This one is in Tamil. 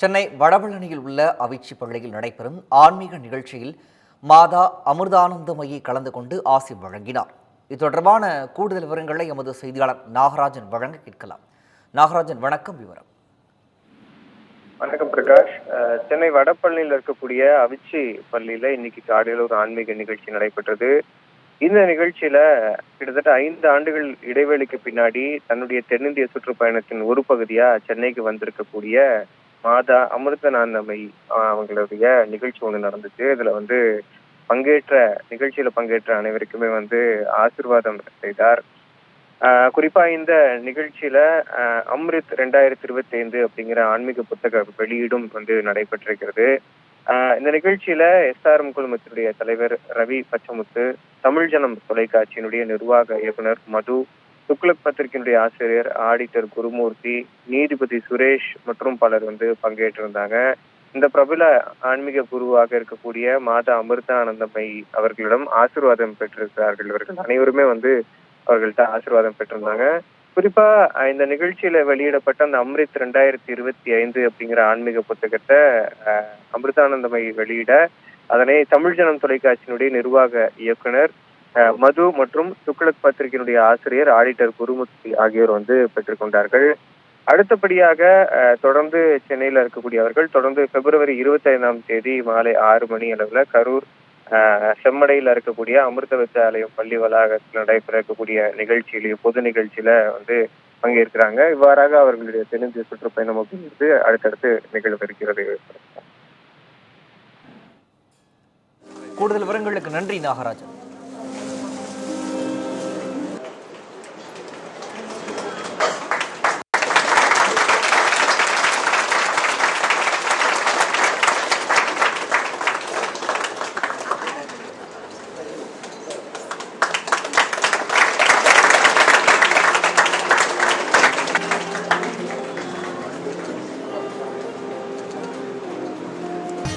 சென்னை வடபழனியில் உள்ள அவிச்சி பள்ளியில் நடைபெறும் ஆன்மீக நிகழ்ச்சியில் மாதா அமிர்தானந்தமயி கலந்து கொண்டு ஆசி வழங்கினார். இது தொடர்பான கூடுதல் விவரங்களை எமது செய்தியாளர் நாகராஜன் வழங்க கேட்கலாம். நாகராஜன் வணக்கம் விவரம். வணக்கம் பிரகாஷ். அஹ், சென்னை வடபழனியில் இருக்கக்கூடிய அவிச்சி பள்ளியில இன்னைக்கு காலையில ஒரு ஆன்மீக நிகழ்ச்சி நடைபெற்றது. இந்த நிகழ்ச்சியில கிட்டத்தட்ட ஐந்து ஆண்டுகள் இடைவெளிக்கு பின்னாடி தன்னுடைய தென்னிந்திய சுற்றுப்பயணத்தின் ஒரு பகுதியா சென்னைக்கு வந்திருக்கக்கூடிய மாதா அமிர்தநாந்தமை அவங்களுடைய நிகழ்ச்சி ஒண்ணு நடந்துச்சு. இதுல வந்து பங்கேற்ற நிகழ்ச்சியில பங்கேற்ற அனைவருக்குமே வந்து ஆசிர்வாதம் செய்தார். ஆஹ் குறிப்பா இந்த நிகழ்ச்சியில அம்ரித் ரெண்டாயிரத்தி இருபத்தி ஐந்து அப்படிங்கிற ஆன்மீக புத்தக வெளியீடும் வந்து நடைபெற்றிருக்கிறது. ஆஹ் இந்த நிகழ்ச்சியில எஸ்ஆர்எம் குழுமத்தினுடைய தலைவர் ரவி பச்சமுத்து தமிழ் ஜனம் தொலைக்காட்சியினுடைய நிர்வாக இயக்குனர் மது துக்ளக் பத்திரிகையினுடைய ஆசிரியர் ஆடிட்டர் குருமூர்த்தி நீதிபதி சுரேஷ் மற்றும் பலர் வந்து பங்கேற்றிருந்தாங்க. இந்த பிரபல ஆன்மீக குருவாக இருக்கக்கூடிய மாதா அமிர்தானந்தமை அவர்களிடம் ஆசிர்வாதம் பெற்றிருக்கிறார்கள். இவர்கள் அனைவருமே வந்து அவர்கள்ட்ட ஆசிர்வாதம் பெற்றிருந்தாங்க. குறிப்பா இந்த நிகழ்ச்சியில வெளியிடப்பட்ட அந்த அம்ரித் ரெண்டாயிரத்தி இருபத்தி ஐந்து அப்படிங்கிற ஆன்மீக புத்தகத்தை அமிர்தானந்தமை வெளியிட அதனை தமிழ் ஜனம் தொலைக்காட்சியினுடைய நிர்வாக இயக்குனர் மது மற்றும் துக்ளக் பத்திரிகையினுடைய ஆசிரியர் ஆடிட்டர் குருமூர்த்தி ஆகியோர் வந்து பெற்றுக்கொண்டார்கள் அடுத்தபடியாக தொடர்ந்து சென்னையில இருக்கக்கூடியவர்கள் தொடர்ந்து பிப்ரவரி இருபத்தி ஐந்தாம் தேதி மாலை ஆறு மணி அளவுல கரூர் ஆஹ் செம்மடையில இருக்கக்கூடிய அமிர்த வித்யாலயம் பள்ளி வளாகத்தில் நடைபெற இருக்கக்கூடிய நிகழ்ச்சியிலேயே பொது நிகழ்ச்சியில வந்து பங்கேற்கிறாங்க. இவ்வாறாக அவர்களுடைய தென்னிந்திய சுற்றுப்பயணம் அப்படிங்கிறது அடுத்தடுத்து நிகழ்விருக்கிறது கூடுதல் விவரங்களுக்கு நன்றி நாகராஜன்.